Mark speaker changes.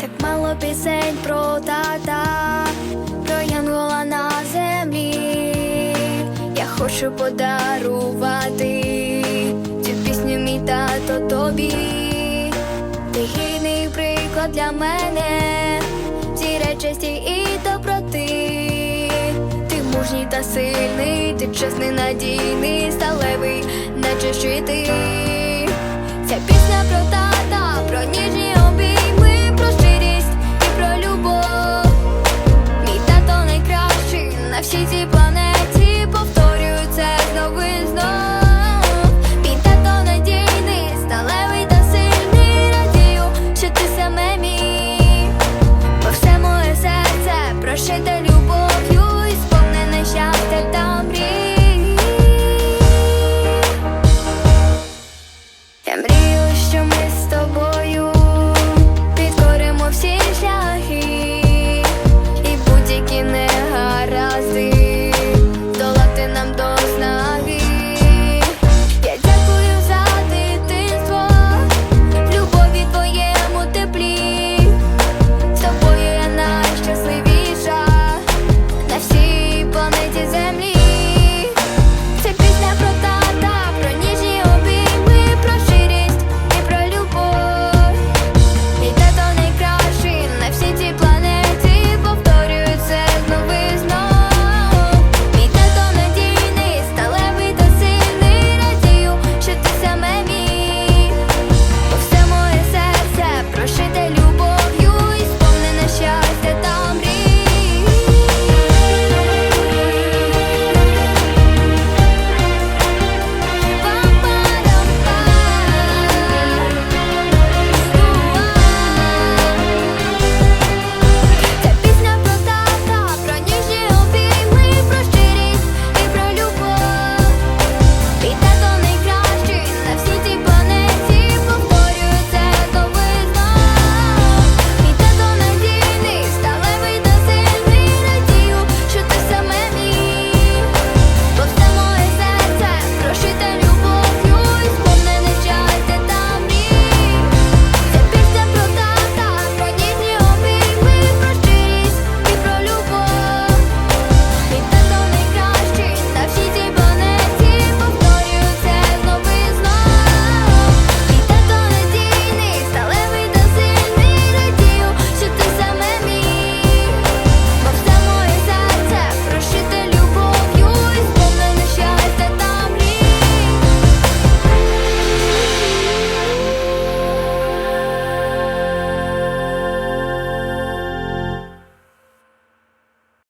Speaker 1: Так мало пісень про тата, про янгола на землі. Я хочу подарувати цю пісню мій тато тобі. Ти гідний приклад для мене, зіре честі і доброти. Ти мужній та сильний, ти чесний, надійний, будеш жити. Ця пісня про тата, про ніжні обійми, про щирість і про любов. Мій тато найкращий на всій цій планеті.